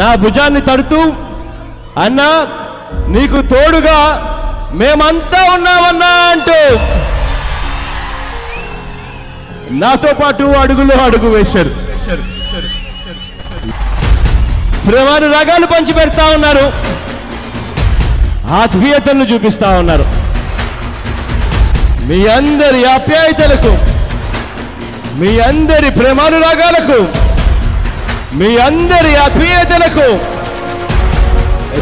నా భుజాన్ని తడుతూ అన్నా నీకు తోడుగా మేమంతా ఉన్నామన్నా అంటూ నాతో పాటు అడుగులో అడుగు వేశారు. ప్రేమాను రగాలు పంచి పెడతా ఉన్నారు. ఆత్మీయతను చూపిస్తా ఉన్నారు. మీ అందరి ఆప్యాయతలకు మీ అందరి ప్రేమానురాగాలకు మీ అందరి ఆత్మీయతలకు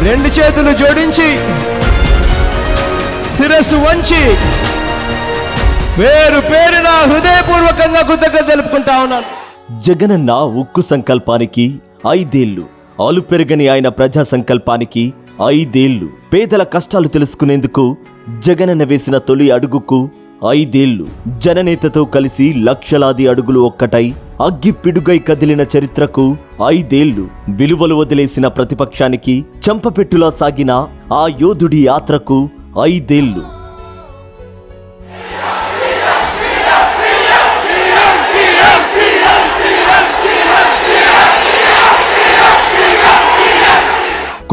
రెండు చేతులు జోడించి శిరస్సు వంచి పేరు పేరున హృదయపూర్వకంగా కృతజ్ఞత తెలుపుకుంటా ఉన్నాను. జగనన్న ఉక్కు సంకల్పానికి ఐదేళ్ళు ఆలు పెరగని ఆయన ప్రజా సంకల్పానికి ఐదేళ్ళు పేదల కష్టాలు తెలుసుకునేందుకు జగనన్న వేసిన తొలి అడుగుకు ఐదేళ్ళు జననేతతో కలిసి లక్షలాది అడుగులు ఒక్కటై అగ్గి పిడుగై కదిలిన చరిత్రకు ఐదేళ్ళు విలువలు వదిలేసిన ప్రతిపక్షానికి చెంపపెట్టులా సాగిన ఆ యోధుడి యాత్రకు ఐదేళ్ళు.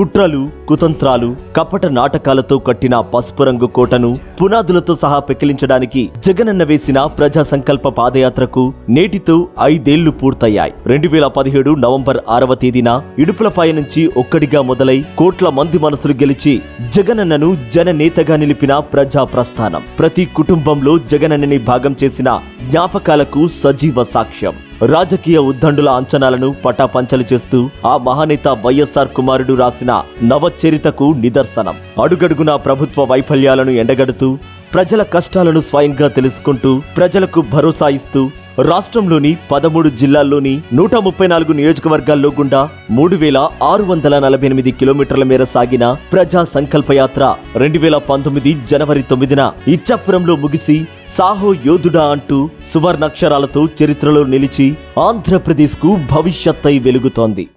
కుట్రలు కుతంత్రాలు కపట నాటకాలతో కట్టిన పసుపు రంగు కోటను పునాదులతో సహా పెకిలించడానికి జగనన్న వేసిన ప్రజా సంకల్ప పాదయాత్రకు నేటితో ఐదేళ్ళు పూర్తయ్యాయి. రెండు వేల పదిహేడు నవంబర్ ఆరవ తేదీన ఇడుపులపాయ నుంచి ఒక్కడిగా మొదలై కోట్ల మంది మనసులు గెలిచి జగనన్నను జననేతగా నిలిపిన ప్రజా ప్రస్థానం ప్రతి కుటుంబంలో జగనన్నని భాగం చేసిన జ్ఞాపకాలకు సజీవ సాక్ష్యం. రాజకీయ ఉద్దండుల అంచనాలను పటాపంచలు చేస్తూ ఆ మహానేత వైఎస్ఆర్ కుమారుడు రాసిన నవచరితకు నిదర్శనం. అడుగడుగునా ప్రభుత్వ వైఫల్యాలను ఎండగడుతూ ప్రజల కష్టాలను స్వయంగా తెలుసుకుంటూ ప్రజలకు భరోసా ఇస్తూ రాష్ట్రంలోని పదమూడు జిల్లాల్లోని నూట ముప్పై నాలుగు నియోజకవర్గాల్లో గుండా మూడు వేల ఆరు వందల నలభై ఎనిమిది కిలోమీటర్ల మేర సాగిన ప్రజా సంకల్ప యాత్ర రెండు వేల పంతొమ్మిది జనవరి తొమ్మిదిన ఇచ్చాపురంలో ముగిసి సాహో యోధుడా అంటూ సువర్ణాక్షరాలతో చరిత్రలో నిలిచి ఆంధ్రప్రదేశ్కు భవిష్యత్తై వెలుగుతోంది.